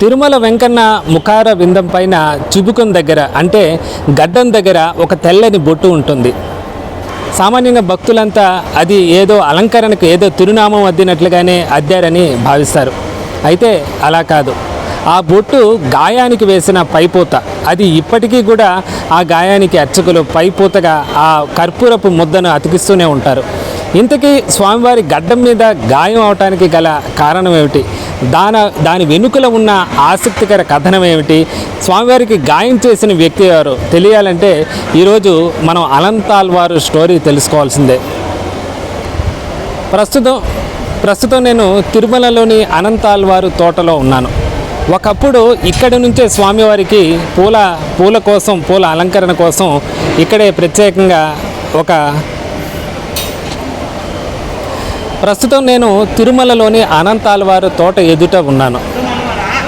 తిరుమల వెంకన్న ముఖార విందం పైన చిబుకం దగ్గర అంటే గడ్డం దగ్గర ఒక తెల్లని బొట్టు ఉంటుంది. సామాన్యంగా భక్తులంతా అది ఏదో అలంకరణకు ఏదో తిరునామం అద్దినట్లుగానే అద్దారని భావిస్తారు. అయితే అలా కాదు. ఆ బొట్టు గాయానికి వేసిన పైపోత. అది ఇప్పటికీ కూడా ఆ గాయానికి అర్చకులు పైపోతగా ఆ కర్పూరపు ముద్దను అతికిస్తూనే ఉంటారు. ఇంతకీ స్వామివారి గడ్డం మీద గాయం అవటానికి గల కారణం ఏమిటి? దాన దాని వెనుకల ఉన్న ఆసక్తికర కథనం ఏమిటి స్వామివారికి గాయం చేసిన వ్యక్తి ఎవరు? తెలియాలంటే ఈరోజు మనం అనంతాల్ వారు స్టోరీ తెలుసుకోవాల్సిందే. ప్రస్తుతం ప్రస్తుతం నేను తిరుమలలోని అనంతాల్వారు తోటలో ఉన్నాను. ఒకప్పుడు ఇక్కడి నుంచే స్వామివారికి పూల పూల కోసం పూల అలంకరణ కోసం ఇక్కడే ప్రత్యేకంగా ఒక ప్రస్తుతం నేను తిరుమలలోని అనంతాలవారు తోట ఎదుట ఉన్నాను.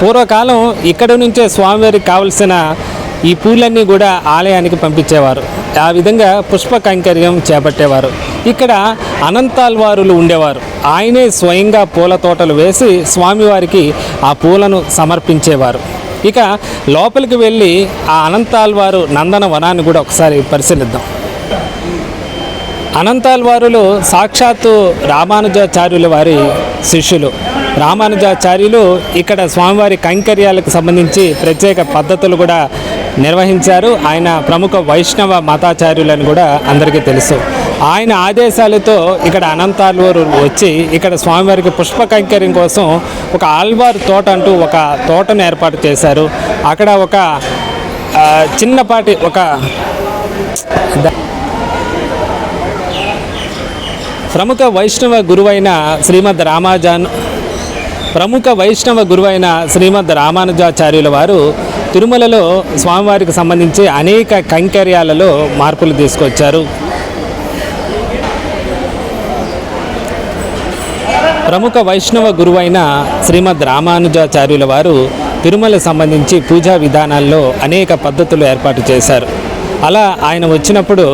పూర్వకాలం ఇక్కడ నుంచే స్వామివారికి కావలసిన ఈ పూలన్నీ కూడా ఆలయానికి పంపించేవారు. ఆ విధంగా పుష్ప కైంకర్యం చేపట్టేవారు. ఇక్కడ అనంతాల్వారులు ఉండేవారు. ఆయనే స్వయంగా పూల తోటలు వేసి స్వామివారికి ఆ పూలను సమర్పించేవారు. ఇక లోపలికి వెళ్ళి ఆ అనంతాల్వారు నందన వనాన్ని కూడా ఒకసారి పరిశీలిద్దాం. అనంతాల్వారులు సాక్షాత్తు రామానుజాచార్యుల వారి శిష్యులు. రామానుజాచార్యులు ఇక్కడ స్వామివారి కైంకర్యాలకు సంబంధించి ప్రత్యేక పద్ధతులు కూడా నిర్వహించారు. ఆయన ప్రముఖ వైష్ణవ మతాచార్యులని కూడా అందరికీ తెలుసు. ఆయన ఆదేశాలతో ఇక్కడ అనంతాలూరు వచ్చి ఇక్కడ స్వామివారికి పుష్ప కైంకర్యం కోసం ఒక ఆల్వార్ తోట అంటూ ఒక తోటను ఏర్పాటు చేశారు. అక్కడ ఒక చిన్నపాటి ఒక ప్రముఖ వైష్ణవ గురువైన శ్రీమద్ రామాజాన్ ప్రముఖ వైష్ణవ గురువైన శ్రీమద్ రామానుజాచార్యుల వారు తిరుమలలో స్వామివారికి సంబంధించి అనేక కైంకర్యాలలో మార్పులు తీసుకొచ్చారు. ప్రముఖ వైష్ణవ గురువైన శ్రీమద్ రామానుజాచార్యుల వారు తిరుమల సంబంధించి పూజా విధానాల్లో అనేక పద్ధతులు ఏర్పాటు చేశారు. అలా ఆయన వచ్చినప్పుడు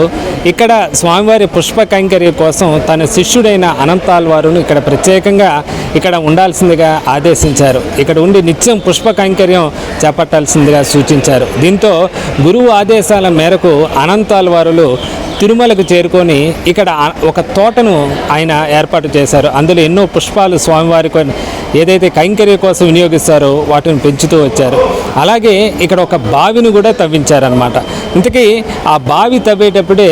ఇక్కడ స్వామివారి పుష్ప కైంకర్య కోసం తన శిష్యుడైన అనంతాల్వారును ఇక్కడ ప్రత్యేకంగా ఇక్కడ ఉండాల్సిందిగా ఆదేశించారు. ఇక్కడ ఉండి నిత్యం పుష్ప కైంకర్యం చేపట్టాల్సిందిగా సూచించారు. దీంతో గురువు ఆదేశాల మేరకు అనంతాల్వారులు తిరుమలకు చేరుకొని ఇక్కడ ఒక తోటను ఆయన ఏర్పాటు చేశారు. అందులో ఎన్నో పుష్పాలు స్వామివారి ఏదైతే కైంకర్య కోసం వినియోగిస్తారో వాటిని పెంచుతూ వచ్చారు. అలాగే ఇక్కడ ఒక బావిని కూడా తవ్వించారనమాట ఇంతకీ ఆ బావి తవ్వేటప్పుడే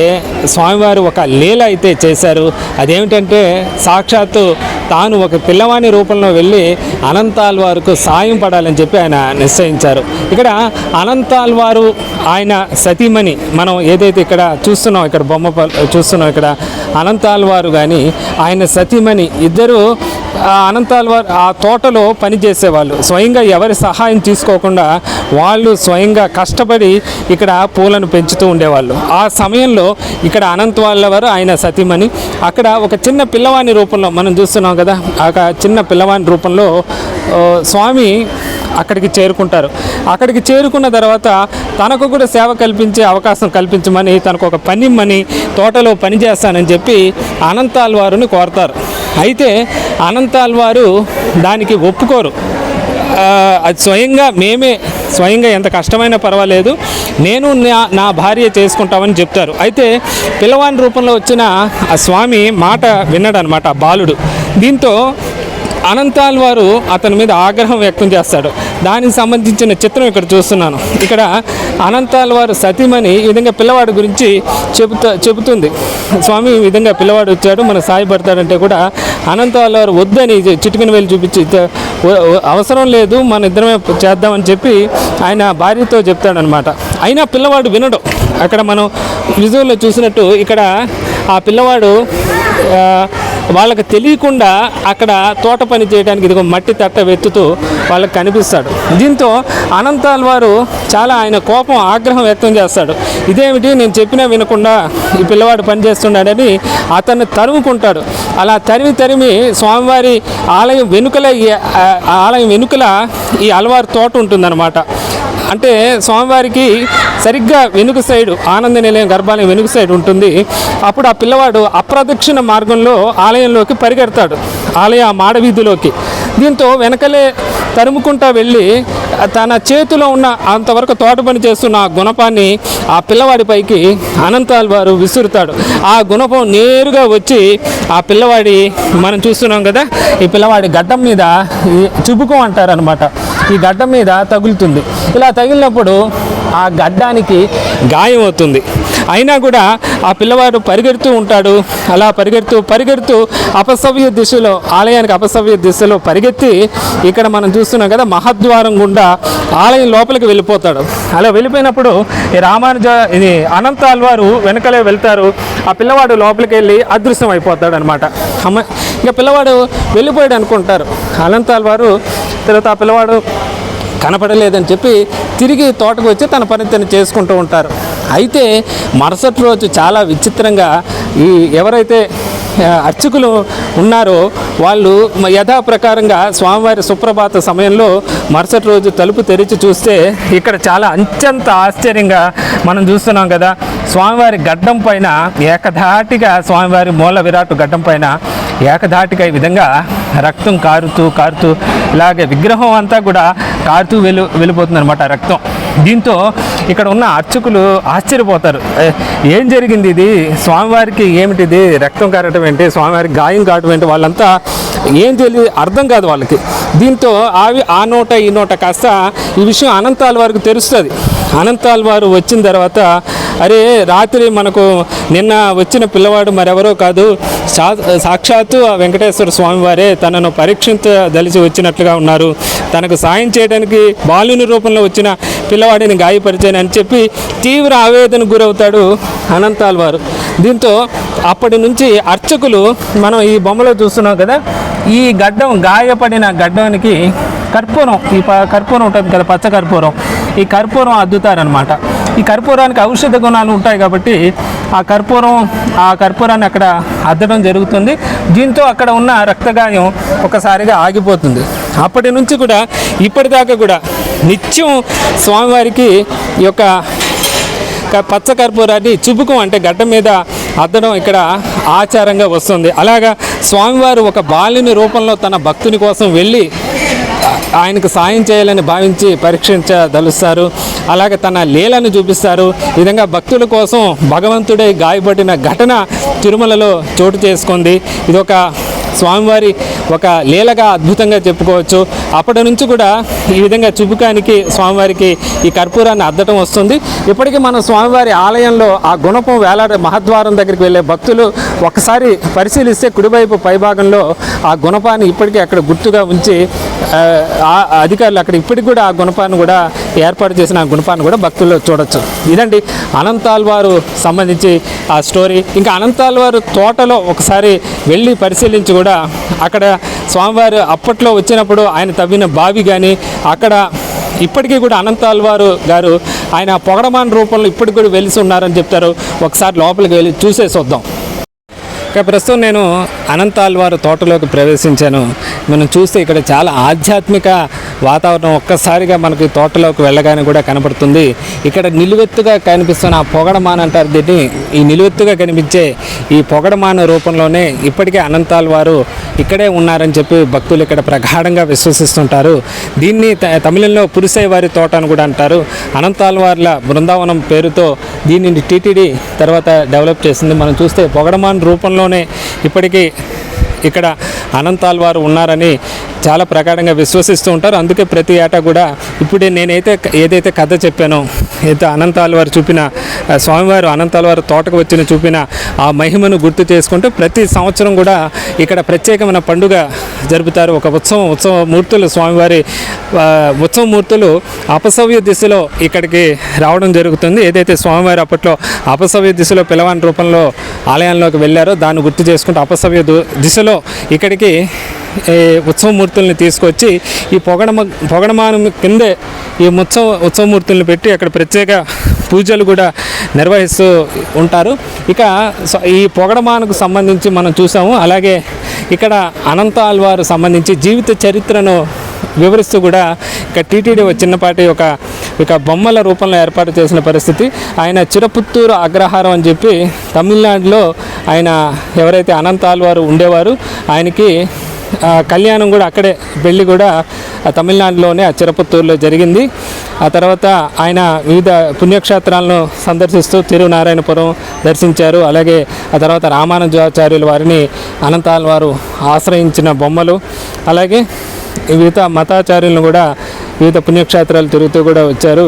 స్వామివారు ఒక లీల అయితే చేశారు. అదేమిటంటే సాక్షాత్తు తాను ఒక పిల్లవాణి రూపంలో వెళ్ళి అనంతాల్వారుకు సాయం పడాలని చెప్పి ఆయన నిశ్చయించారు. ఇక్కడ అనంతాల్ వారు ఆయన సతీమణి మనం ఏదైతే ఇక్కడ చూస్తున్నాం ఇక్కడ బొమ్మ చూస్తున్నాం ఇక్కడ అనంతాల్ వారు కానీ ఆయన సతీమణి ఇద్దరు అనంతాల్ వారు ఆ తోటలో పనిచేసేవాళ్ళు. స్వయంగా ఎవరి సహాయం తీసుకోకుండా వాళ్ళు స్వయంగా కష్టపడి ఇక్కడ పూలను పెంచుతూ ఉండేవాళ్ళు. ఆ సమయంలో ఇక్కడ అనంత వాళ్ళ వారు ఆయన సతీమణి అక్కడ ఒక చిన్న పిల్లవాని రూపంలో మనం చూస్తున్నాం కదా ఒక చిన్న పిల్లవాని రూపంలో స్వామి అక్కడికి చేరుకుంటారు. అక్కడికి చేరుకున్న తర్వాత తనకు కూడా సేవ కల్పించే అవకాశం కల్పించమని తనకు ఒక పనిమ్మని తోటలో పని చేస్తానని చెప్పి అనంతాల్ వారిని కోరతారు. అయితే అనంతాల్ వారు దానికి ఒప్పుకోరు. అది స్వయంగా మేమే స్వయంగా ఎంత కష్టమైనా పర్వాలేదు. నేను నా నా భార్య చేసుకుంటామని చెప్తారు. అయితే పిల్లవాని రూపంలో వచ్చిన ఆ స్వామి మాట విన్నాడు అనమాట బాలుడు. దీంతో అనంతాల్ వారు అతని మీద ఆగ్రహం వ్యక్తం చేస్తాడు. దానికి సంబంధించిన చిత్రం ఇక్కడ చూస్తున్నాను. ఇక్కడ అనంతాల వారు సతీమణి ఈ విధంగా పిల్లవాడి గురించి చెబుతా చెబుతుంది. స్వామి ఈ విధంగా పిల్లవాడు వచ్చాడు మన సాయపడతాడంటే కూడా అనంతాల వారు వద్దని చిటికిన వెళ్ళి చూపించి అవసరం లేదు మన ఇద్దరమే చేద్దామని చెప్పి ఆయన భార్యతో చెప్తాడనమాట. అయినా పిల్లవాడు వినడు. అక్కడ మనం విజువల్లో చూసినట్టు ఇక్కడ ఆ పిల్లవాడు వాళ్ళకి తెలియకుండా అక్కడ తోట పని చేయడానికి ఇదిగో మట్టి తట్ట వెతుతూ వాళ్ళకి కనిపిస్తాడు. దీంతో అనంతాల్ వారు చాలా ఆయన కోపం ఆగ్రహం వ్యక్తం చేస్తాడు. ఇదేమిటి? నేను చెప్పినా వినకుండా ఈ పిల్లవాడు పని చేస్తున్నాడని అతన్ని తరుముకుంటాడు. అలా తరిమి తరిమి స్వామివారి ఆలయం వెనుకల ఈ ఆలయం వెనుకల ఈ అలవారు తోట ఉంటుందన్నమాట. అంటే స్వామివారికి సరిగ్గా వెనుక సైడ్ ఆనంద నిలయం గర్భాలయం వెనుక సైడ్ ఉంటుంది. అప్పుడు ఆ పిల్లవాడు అప్రదక్షిణ మార్గంలో ఆలయంలోకి పరిగెడతాడు. ఆలయ మాడవీధిలోకి. దీంతో వెనకలే తరుముకుంటా వెళ్ళి తన చేతిలో ఉన్న అంతవరకు తోట పని చేస్తున్న ఆ గుణపాన్ని ఆ పిల్లవాడిపైకి అనంతాల్ వారు విసురుతాడు. ఆ గుణపం నేరుగా వచ్చి ఆ పిల్లవాడి మనం చూస్తున్నాం కదా ఈ పిల్లవాడి గడ్డం మీద చుబుకం అంటారనమాట ఈ గడ్డ మీద తగులుతుంది. ఇలా తగిలినప్పుడు ఆ గడ్డానికి గాయం అవుతుంది. అయినా కూడా ఆ పిల్లవాడు పరిగెడుతూ ఉంటాడు. అలా పరిగెడుతూ పరిగెడుతూ అపసవ్య దిశలో ఆలయానికి అపసవ్య దిశలో పరిగెత్తి ఇక్కడ మనం చూస్తున్నాం కదా మహద్వారం గుండా ఆలయం లోపలికి వెళ్ళిపోతాడు. అలా వెళ్ళిపోయినప్పుడు ఈ రామానుజ ఇది అనంతాల్ వారు వెనకలే వెళ్తారు. ఆ పిల్లవాడు లోపలికి వెళ్ళి అదృశ్యం అయిపోతాడు అనమాట అమ్మ ఇంకా పిల్లవాడు వెళ్ళిపోయాడు అనుకుంటారు. అనంతాల్ వారు తర్వాత ఆ పిల్లవాడు కనపడలేదని చెప్పి తిరిగి తోటకు వచ్చి తన పని తను చేసుకుంటూ ఉంటారు. అయితే మరుసటి రోజు చాలా విచిత్రంగా ఈ ఎవరైతే అర్చకులు ఉన్నారో వాళ్ళు యథాప్రకారంగా స్వామివారి సుప్రభాత సమయంలో మరుసటి రోజు తలుపు తెరిచి చూస్తే ఇక్కడ చాలా అంత్యంత ఆశ్చర్యంగా మనం చూస్తున్నాం కదా. స్వామివారి గడ్డం పైన ఏకధాటిగా స్వామివారి మూల విరాటు గడ్డం పైన ఏకధాటిగా ఈ విధంగా రక్తం కారుతూ కారుతూ ఇలాగే విగ్రహం అంతా కూడా కారుతూ వెలు వెళ్ళిపోతుంది అనమాట రక్తం. దీంతో ఇక్కడ ఉన్న అర్చకులు ఆశ్చర్యపోతారు. ఏం జరిగింది ఇది? స్వామివారికి ఏమిటిది? రక్తం కారటం ఏంటి? స్వామివారికి గాయం కావటం ఏంటి? వాళ్ళంతా ఏం తెలియదు అర్థం కాదు వాళ్ళకి. దీంతో ఆవి ఆ నోట ఈ నోట కాస్త ఈ విషయం అనంతాల వారికి తెలుస్తుంది. అనంతాల వారు వచ్చిన తర్వాత అరే రాత్రి మనకు నిన్న వచ్చిన పిల్లవాడు మరెవరో కాదు సా సాక్షాత్తు ఆ వెంకటేశ్వర స్వామి వారే తనను పరీక్షించదలిచి వచ్చినట్లుగా ఉన్నారు. తనకు సాయం చేయడానికి బాలుని రూపంలో వచ్చిన పిల్లవాడిని గాయపరిచాను అని చెప్పి తీవ్ర ఆవేదన గురవుతాడు అనంతాల్ వారు. దీంతో అప్పటి నుంచి అర్చకులు మనం ఈ బొమ్మలో చూస్తున్నాం కదా ఈ గడ్డం గాయపడిన గడ్డానికి కర్పూరం ఈ ప- కర్పూరం ఉంటుంది కదా పచ్చ కర్పూరం ఈ కర్పూరం అద్దుతారనమాట ఈ కర్పూరానికి ఔషధ గుణాలు ఉంటాయి కాబట్టి ఆ కర్పూరం ఆ కర్పూరాన్ని అక్కడ అద్దడం జరుగుతుంది. దీంతో అక్కడ ఉన్న రక్తగాయం ఒకసారిగా ఆగిపోతుంది. అప్పటి నుంచి కూడా ఇప్పటిదాకా కూడా నిత్యం స్వామివారికి ఈ యొక్క పచ్చ కర్పూరాన్ని చుబుకం అంటే గడ్డ మీద అద్దడం ఇక్కడ ఆచారంగా వస్తుంది. అలాగా స్వామివారు ఒక బాలుని రూపంలో తన భక్తుని కోసం వెళ్ళి ఆయనకు సాయం చేయాలని భావించి పరీక్షించదలుస్తారు. అలాగే తన లీలను చూపిస్తారు. ఈ విధంగా భక్తుల కోసం భగవంతుడే గాయపడిన ఘటన తిరుమలలో చోటు చేసుకుంది. ఇది ఒక స్వామివారి ఒక లీలగా అద్భుతంగా చెప్పుకోవచ్చు. అప్పటి నుంచి కూడా ఈ విధంగా చుబుకానికి స్వామివారికి ఈ కర్పూరాన్ని అద్దటం వస్తుంది. ఇప్పటికీ మన స్వామివారి ఆలయంలో ఆ గుణపం వేలాడే మహద్వారం దగ్గరికి వెళ్ళే భక్తులు ఒకసారి పరిశీలిస్తే కుడివైపు పైభాగంలో ఆ గుణపాన్ని ఇప్పటికీ అక్కడ గుర్తుగా ఉంచి అధికారులు అక్కడ ఇప్పటికి కూడా ఆ గుణపాన్ని కూడా ఏర్పాటు చేసిన గుణపాన్ని కూడా భక్తుల్లో చూడొచ్చు. ఇదండి అనంతాల్ వారు సంబంధించి ఆ స్టోరీ. ఇంకా అనంతాల్ వారు తోటలో ఒకసారి వెళ్ళి పరిశీలించి కూడా అక్కడ స్వామివారు అప్పట్లో వచ్చినప్పుడు ఆయన తవ్విన బావి కానీ అక్కడ ఇప్పటికీ కూడా అనంతాల్ వారు గారు ఆయన పొగడమాన్ రూపంలో ఇప్పటికి కూడా వెలిసి ఉన్నారని చెప్తారు. ఒకసారి లోపలికి వెళ్ళి చూసేసి వద్దాం ఇక ప్రస్తుతం నేను అనంతాల్ వారు తోటలోకి ప్రవేశించాను. మనం చూస్తే ఇక్కడ చాలా ఆధ్యాత్మిక వాతావరణం ఒక్కసారిగా మనకి తోటలోకి వెళ్ళగానే కూడా కనపడుతుంది. ఇక్కడ నిలువెత్తుగా కనిపిస్తున్న ఆ పొగడమాన్ అంటారు దీన్ని. ఈ నిలువెత్తుగా కనిపించే ఈ పొగడమాన రూపంలోనే ఇప్పటికే అనంతాల్ వారు ఇక్కడే ఉన్నారని చెప్పి భక్తులు ఇక్కడ ప్రగాఢంగా విశ్వసిస్తుంటారు. దీన్ని త- తమిళంలో పురుసై వారి తోట అని కూడా అంటారు. అనంతాల్ వార్ల బృందావనం పేరుతో దీనిని టీటీడీ తర్వాత డెవలప్ చేసింది. మనం చూస్తే పొగడమాన్ రూపంలోనే ఇప్పటికీ ఇక్కడ అనంతాల్ వారు ఉన్నారని చాలా ప్రకారంగా విశ్వసిస్తూ ఉంటారు. అందుకే ప్రతి ఏటా కూడా ఇప్పుడే నేనైతే ఏదైతే కథ చెప్పానో అయితే అనంతాల వారు చూపిన స్వామివారు అనంతాల వారు తోటకు వచ్చిన చూపిన ఆ మహిమను గుర్తు చేసుకుంటూ ప్రతి సంవత్సరం కూడా ఇక్కడ ప్రత్యేకమైన పండుగ జరుపుతారు. ఒక ఉత్సవం ఉత్సవ మూర్తులు స్వామివారి ఉత్సవ మూర్తులు అపసవ్య దిశలో ఇక్కడికి రావడం జరుగుతుంది. ఏదైతే స్వామివారి అప్పట్లో అపసవ్య దిశలో పిలవాని రూపంలో ఆలయంలోకి వెళ్ళారో దాన్ని గుర్తు చేసుకుంటూ అపసవ్య దిశలో దిశలో ఇక్కడికి ఉత్సవమూర్తుల్ని తీసుకొచ్చి ఈ పొగడమ పొగడమానం కిందే ఈ ఉత్సవ ఉత్సవమూర్తుల్ని పెట్టి అక్కడ ప్రత్యేక పూజలు కూడా నిర్వహిస్తూ ఉంటారు. ఇక ఈ పొగడమానకు సంబంధించి మనం చూసాము. అలాగే ఇక్కడ అనంత ఆల్వారు సంబంధించి జీవిత చరిత్రను వివరిస్తూ కూడా ఇక టీటీడీ ఒక చిన్నపాటి ఒక ఇక బొమ్మల రూపంలో ఏర్పాటు చేసిన పరిస్థితి. ఆయన చిరపుత్తూరు అగ్రహారం అని చెప్పి తమిళనాడులో ఆయన ఎవరైతే అనంతాల్ వారు ఉండేవారు ఆయనకి కళ్యాణం కూడా అక్కడే పెళ్ళి కూడా తమిళనాడులోనే ఆ చిరపుత్తూరులో జరిగింది. ఆ తర్వాత ఆయన వివిధ పుణ్యక్షేత్రాలను సందర్శిస్తూ తిరునారాయణపురం దర్శించారు. అలాగే ఆ తర్వాత రామానుజాచార్యుల వారిని అనంతాల వారు ఆశ్రయించిన బొమ్మలు. అలాగే వివిధ మతాచార్యులను కూడా వివిధ పుణ్యక్షేత్రాలు తిరుగుతూ కూడా వచ్చారు.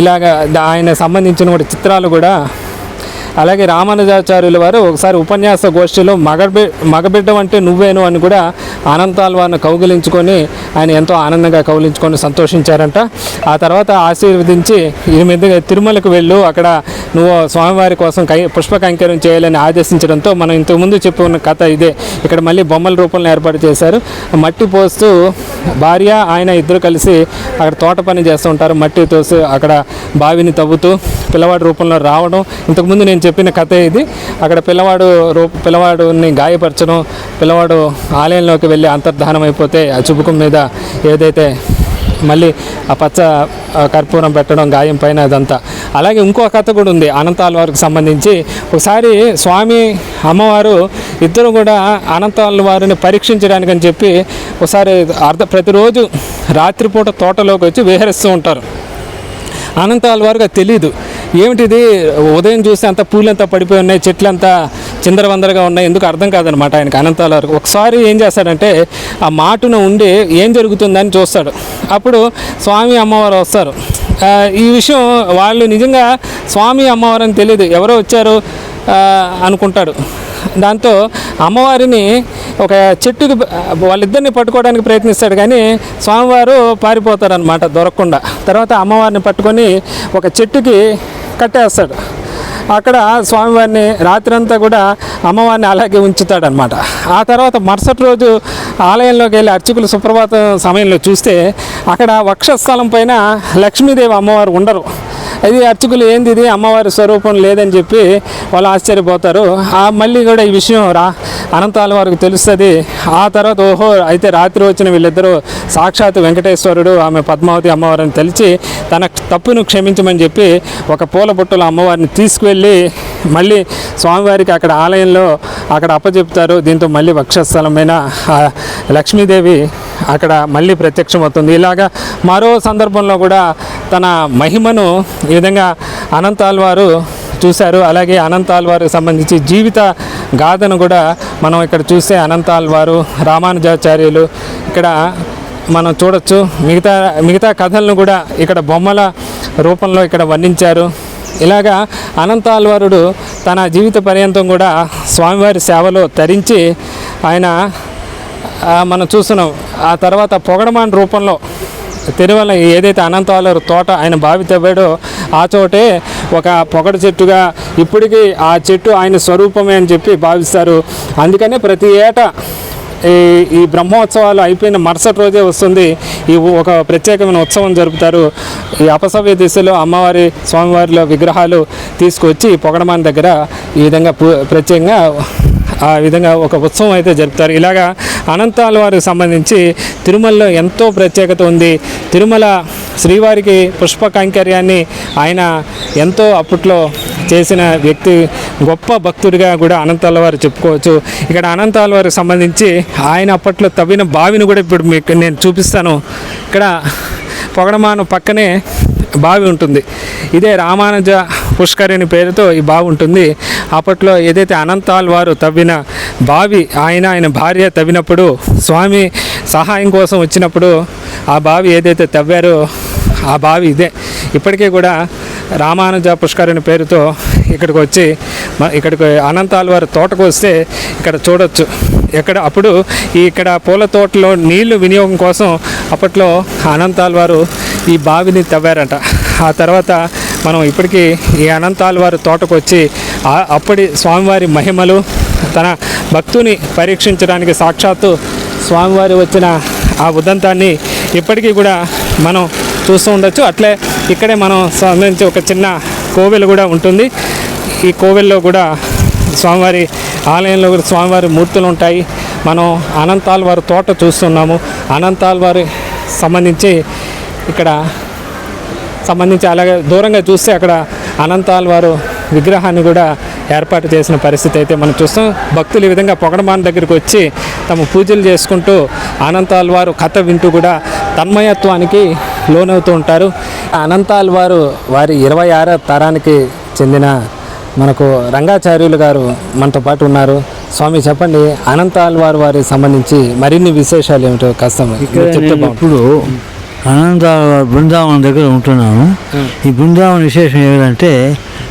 ఇలాగ ఆయన సంబంధించిన కూడా చిత్రాలు కూడా అలాగే రామానుజాచార్యుల వారు ఒకసారి ఉపన్యాస గోష్ఠిలో మగబి మగబిడ్డ అంటే నువ్వేను అని కూడా అనంతాల వారిని కౌగిలించుకొని ఆయన ఎంతో ఆనందంగా కౌగిలించుకొని సంతోషించారంట. ఆ తర్వాత ఆశీర్వదించి ఈ మీద తిరుమలకు వెళ్ళు. అక్కడ నువ్వు స్వామివారి కోసం కై పుష్ప కైంకర్యం చేయాలని ఆదేశించడంతో మనం ఇంతకుముందు చెప్పుకున్న కథ ఇదే. ఇక్కడ మళ్ళీ బొమ్మల రూపంలో ఏర్పాటు చేశారు. మట్టి పోస్తూ భార్య ఆయన ఇద్దరు కలిసి అక్కడ తోట పని చేస్తూ ఉంటారు. మట్టి తోసి అక్కడ బావిని తవ్వుతూ పిల్లవాడి రూపంలో రావడం. ఇంతకుముందు నేను చెప్పిన కథ ఇది. అక్కడ పిల్లవాడు రూ పిల్లవాడుని గాయపరచడం పిల్లవాడు ఆలయంలోకి వెళ్ళి అంతర్ధానం అయిపోతే ఆ చుబుకం మీద ఏదైతే మళ్ళీ ఆ పచ్చ కర్పూరం పెట్టడం గాయం పైన అదంతా. అలాగే ఇంకో కథ కూడా ఉంది అనంతాల వారికి సంబంధించి. ఒకసారి స్వామి అమ్మవారు ఇద్దరు కూడా అనంతాల వారిని పరీక్షించడానికి అని చెప్పి ఒకసారి అర్ధ ప్రతిరోజు రాత్రిపూట తోటలోకి వచ్చి విహరిస్తూ ఉంటారు. అనంతాల వారికి అది తెలియదు ఏమిటిది? ఉదయం చూస్తే అంత పూలంతా పడిపోయి ఉన్నాయి చెట్లంతా చిందరవందరగా ఉన్నాయి ఎందుకు అర్థం కాదనమాట ఆయనకు అనంతాల వరకు. ఒకసారి ఏం చేస్తాడంటే ఆ మాటున ఉండి ఏం జరుగుతుందని చూస్తాడు. అప్పుడు స్వామి అమ్మవారు వస్తారు. ఈ విషయం వాళ్ళు నిజంగా స్వామి అమ్మవారు అని తెలియదు ఎవరో వచ్చారు అనుకుంటాడు. దాంతో అమ్మవారిని ఒక చెట్టుకి వాళ్ళిద్దరిని పట్టుకోవడానికి ప్రయత్నిస్తాడు. కానీ స్వామివారు పారిపోతారనమాట దొరకకుండా. తర్వాత అమ్మవారిని పట్టుకొని ఒక చెట్టుకి కట్టేస్తాడు. అక్కడ స్వామివారిని రాత్రంతా కూడా అమ్మవారిని అలాగే ఉంచుతాడనమాట ఆ తర్వాత మరుసటి రోజు ఆలయంలోకి వెళ్ళి అర్చకులు సుప్రభాతం సమయంలో చూస్తే అక్కడ వక్షస్థలం పైన లక్ష్మీదేవి అమ్మవారు ఉండరు. అది అర్చకులు ఏంది ఇది? అమ్మవారి స్వరూపం లేదని చెప్పి వాళ్ళు ఆశ్చర్యపోతారు. మళ్ళీ కూడా ఈ విషయం రా అనంతాల వారికి తెలుస్తుంది. ఆ తర్వాత ఓహో అయితే రాత్రి వచ్చిన వీళ్ళిద్దరూ సాక్షాత్ వెంకటేశ్వరుడు ఆమె పద్మావతి అమ్మవారిని తెలిసి తన తప్పును క్షమించమని చెప్పి ఒక పూల బుట్టలో అమ్మవారిని తీసుకువెళ్ళి మళ్ళీ స్వామివారికి అక్కడ ఆలయంలో అక్కడ అప్పచెప్తారు దీంతో మళ్ళీ వక్షస్థలమైన లక్ష్మీదేవి అక్కడ మళ్ళీ ప్రత్యక్షమవుతుంది. ఇలాగా మరో సందర్భంలో కూడా తన మహిమను ఈ విధంగా అనంతాల్ వారు చూశారు. అలాగే అనంతాల్ వారికి సంబంధించి జీవిత గాథను కూడా మనం ఇక్కడ చూస్తే అనంతాల్ వారు రామానుజాచార్యులు ఇక్కడ మనం చూడొచ్చు. మిగతా మిగతా కథలను కూడా ఇక్కడ బొమ్మల రూపంలో ఇక్కడ వర్ణించారు. ఇలాగా అనంతాల్వారుడు తన జీవిత పర్యంతం కూడా స్వామివారి సేవలో తరించి ఆయన మనం చూస్తున్నాం. ఆ తర్వాత పొగడమాన్ రూపంలో తిరుమల ఏదైతే అనంతాలూరు తోట ఆయన బావి తవ్వాడో ఆ చోటే ఒక పొగడ చెట్టుగా ఇప్పటికీ ఆ చెట్టు ఆయన స్వరూపమే అని చెప్పి భావిస్తారు. అందుకనే ప్రతి ఏటా ఈ ఈ బ్రహ్మోత్సవాలు అయిపోయిన మరుసటి రోజే వస్తుంది. ఈ ఒక ప్రత్యేకమైన ఉత్సవం జరుపుతారు. ఈ అపసవ్య దిశలో అమ్మవారి స్వామివారిలో విగ్రహాలు తీసుకొచ్చి పొగడమాన్ దగ్గర ఈ విధంగా ప్రత్యేకంగా ఆ విధంగా ఒక ఉత్సవం అయితే జరుపుతారు. ఇలాగా అనంతాల వారికి సంబంధించి తిరుమలలో ఎంతో ప్రత్యేకత ఉంది. తిరుమల శ్రీవారికి పుష్ప కైంకర్యాన్ని ఆయన ఎంతో అప్పట్లో చేసిన వ్యక్తి గొప్ప భక్తుడిగా కూడా అనంతాల వారు చెప్పుకోవచ్చు. ఇక్కడ అనంతాల వారికి సంబంధించి ఆయన అప్పట్లో తవ్విన బావిని కూడా ఇప్పుడు మీకు నేను చూపిస్తాను. ఇక్కడ పొగడమాను పక్కనే బావి ఉంటుంది. ఇదే రామానుజ పుష్కరిణి పేరుతో ఈ బావి ఉంటుంది. అప్పట్లో ఏదైతే అనంతాల్ వారు తవ్విన బావి ఆయన ఆయన భార్య తవ్వినప్పుడు స్వామి సహాయం కోసం వచ్చినప్పుడు ఆ బావి ఏదైతే తవ్వారో ఆ బావి ఇదే. ఇప్పటికీ కూడా రామానుజ పుష్కరిణి పేరుతో ఇక్కడికి వచ్చి ఇక్కడికి అనంతాల వారి తోటకు వస్తే ఇక్కడ చూడొచ్చు. ఎక్కడ అప్పుడు ఈ ఇక్కడ పూల తోటలో నీళ్ళు వినియోగం కోసం అప్పట్లో అనంతాల వారు ఈ బావిని తవ్వారంట. ఆ తర్వాత మనం ఇప్పటికీ ఈ అనంతాల వారి తోటకు వచ్చి అప్పటి స్వామివారి మహిమలు తన భక్తుని పరీక్షించడానికి సాక్షాత్తు స్వామివారి వచ్చిన ఆ ఉదంతాన్ని ఇప్పటికీ కూడా మనం చూస్తూ ఉండొచ్చు. అట్లే ఇక్కడే మనం సంబంధించి ఒక చిన్న కోవెలు కూడా ఉంటుంది. ఈ కోవెల్లో కూడా స్వామివారి ఆలయంలో కూడా స్వామివారి మూర్తులు ఉంటాయి. మనం అనంతాల్ వారి తోట చూస్తున్నాము. అనంతాల్ వారి సంబంధించి ఇక్కడ సంబంధించి అలాగే దూరంగా చూస్తే అక్కడ అనంతాల్ వారు విగ్రహాన్ని కూడా ఏర్పాటు చేసిన పరిస్థితి అయితే మనం చూస్తాం. భక్తులు ఈ విధంగా పొగడమాన దగ్గరికి వచ్చి తమ పూజలు చేసుకుంటూ అనంతాల్ వారు కథ వింటూ కూడా తన్మయత్వానికి లోనవుతూ ఉంటారు. అనంతాల్ వారు వారి ఇరవై ఆరో తరానికి చెందిన మనకు రంగాచార్యులు గారు మనతో పాటు ఉన్నారు. స్వామి చెప్పండి అనంతాల్ వారు వారికి సంబంధించి మరిన్ని విశేషాలు ఏమిటో బాగుంటుంది. ఇప్పుడు అనంత బృందావనం దగ్గర ఉంటున్నాను. ఈ బృందావన విశేషం ఏమిటంటే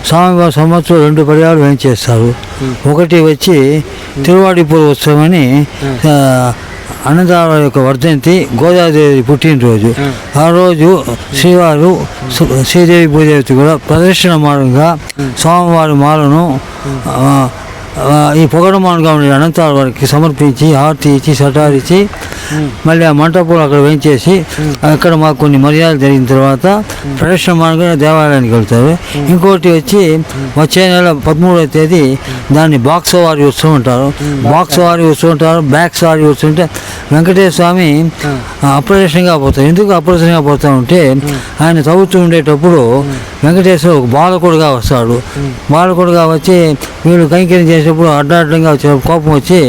స్వామివారి సంవత్సరం రెండు పర్యాలు వేయించేస్తారు. ఒకటి వచ్చి తిరువాడిపూర్ ఉత్సవం అని అనంతరావు యొక్క వర్ధంతి గోదాదేవి పుట్టినరోజు. ఆ. రోజు శ్రీవారు శ్రీ- శ్రీదేవి భూదేవి కూడా ప్రదర్శన మాలంగా స్వామివారి మాలను ఈ పొగడమానుగా ఉండే అనంతాల వారికి సమర్పించి హారతి ఇచ్చి సటారిచ్చి మళ్ళీ ఆ మంటపంలో అక్కడ వేయించేసి అక్కడ మాకు కొన్ని మర్యాదలు జరిగిన తర్వాత ప్రదర్శన మార్గంగా దేవాలయానికి వెళ్తారు. ఇంకోటి వచ్చి వచ్చే నెల పదమూడవ తేదీ దాన్ని బాక్స్ వారి ఉత్సవం అంటారు బాక్స్ వారి ఉత్సవం అంటారు బ్యాక్స్ వారి ఉత్సవం అంటే వెంకటేశ్వర స్వామి అప్రదర్శనంగా పోతారు. ఎందుకు అప్రదర్శనంగా పోతా ఉంటే ఆయన తవ్వుతూ ఉండేటప్పుడు వెంకటేశ్వర ఒక బాలకుడుగా వస్తాడు. బాలకుడుగా వచ్చి వీళ్ళు కైంకర్యం చేసేటప్పుడు అడ్డాడ్డంగా వచ్చే కోపం వచ్చి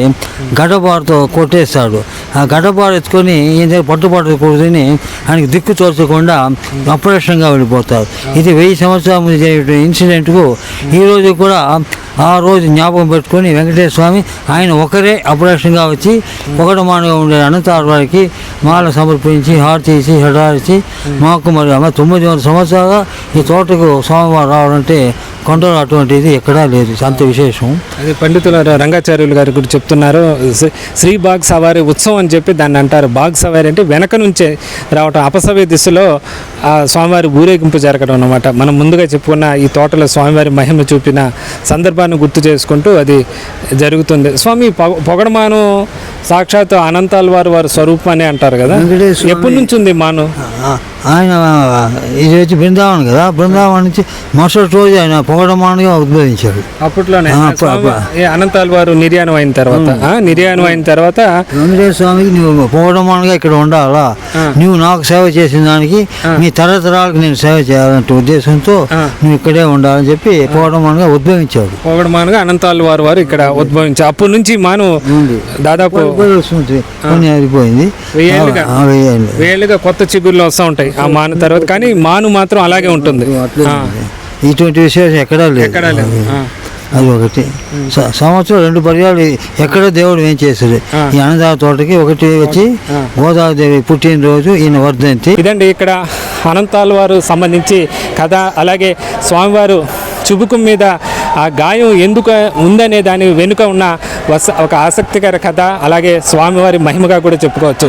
గడ్డపాడుతో కొట్టేస్తాడు ఆ గడ్డపాడు ఎత్తుకొని ఈయన దగ్గర పట్టుబట్టకూడదని ఆయనకు దిక్కు తోచకుండా అప్రదక్షంగా వెళ్ళిపోతారు. ఇది వెయ్యి సంవత్సరాల ముందు జరిగిన ఇన్సిడెంట్కు ఈరోజు కూడా ఆ రోజు జ్ఞాపకం పెట్టుకొని వెంకటేశ్వర స్వామి ఆయన ఒకరే అప్రదక్షంగా వచ్చి ఒకటమానుగా ఉండే అనంతారు వారికి మాల సమర్పించి హారతీసి హడారిచి మాకు మరి అమ్మ తొమ్మిది వందల సంవత్సరాలుగా ఈ తోటకు స్వామివారు రావాలంటే కొండలు అటువంటిది ఎక్కడా లేదు. అంత విశేషం. అదే పండితుల రంగాచార్యులు గారి గురించి చెప్తున్నారు. శ్రీ- శ్రీ బాగ్ సవారి ఉత్సవం అని చెప్పి దాన్ని అంటారు. బాగ్ సవారి అంటే వెనక నుంచే రావటం అపసవ్య దిశలో ఆ స్వామివారి ఊరేగింపు జరగడం అన్నమాట. మనం ముందుగా చెప్పుకున్న ఈ తోటలో స్వామివారి మహిమ చూపిన సందర్భాన్ని గుర్తు చేసుకుంటూ అది జరుగుతుంది. స్వామి పొగ- పొగడమాను సాక్షాత్ అనంతాల్ వారు వారి స్వరూపం అని అంటారు కదా ఎప్పటి నుంచి ఉంది మాను? ఆయన ఇది వచ్చి బృందావనం కదా. బృందావనం నుంచి మరుసటి రోజు ఆయన పొగడమానుగా ఉద్భవించాడు అప్పట్లోనే అనంతాల్ వారు నిర్యాణం అయిన తర్వాత. నిర్యాణం అయిన తర్వాత వెంకటేశ్వర స్వామికి నువ్వు పొగడమానుగా ఇక్కడ ఉండాలా. నువ్వు నాకు సేవ చేసిన దానికి నీ తరతరాలకు నేను సేవ చేయాలంటే ఉద్దేశంతో. నువ్వు ఇక్కడే ఉండాలని చెప్పి పొగడమానుగా ఉద్భవించాడు పొగడమానుగా అనంతాల్ వారు వారు ఇక్కడ ఉద్భవించారు. అప్పటి నుంచి మాను. దాదాపు అయిపోయింది. వేళ్ళుగా కొత్త చిగుర్లు వస్తూ ఉంటాయి ఆ మాను తర్వాత. కానీ మాను మాత్రం అలాగే ఉంటుంది. అట్లే. ఇటువంటి విశేషం ఎక్కడా లేదు. ఎక్కడా లేదు. అది ఒకటి సంవత్సరం రెండు పర్యాలు ఎక్కడో దేవుడు ఏం చేశాడు. ఈ అన్నదాన తోటకి ఒకటి వచ్చి. గోదావరి పుట్టినరోజు ఈయన వర్ధంతి. ఇదండి ఇక్కడ అనంతాల్ వారు సంబంధించి కథ. అలాగే స్వామివారు చుబుకం మీద ఆ గాయం ఎందుకు ఉందనే దాని వెనుక ఉన్న ఒక ఆసక్తికర కథ. అలాగే స్వామివారి మహిమగా కూడా చెప్పుకోవచ్చు.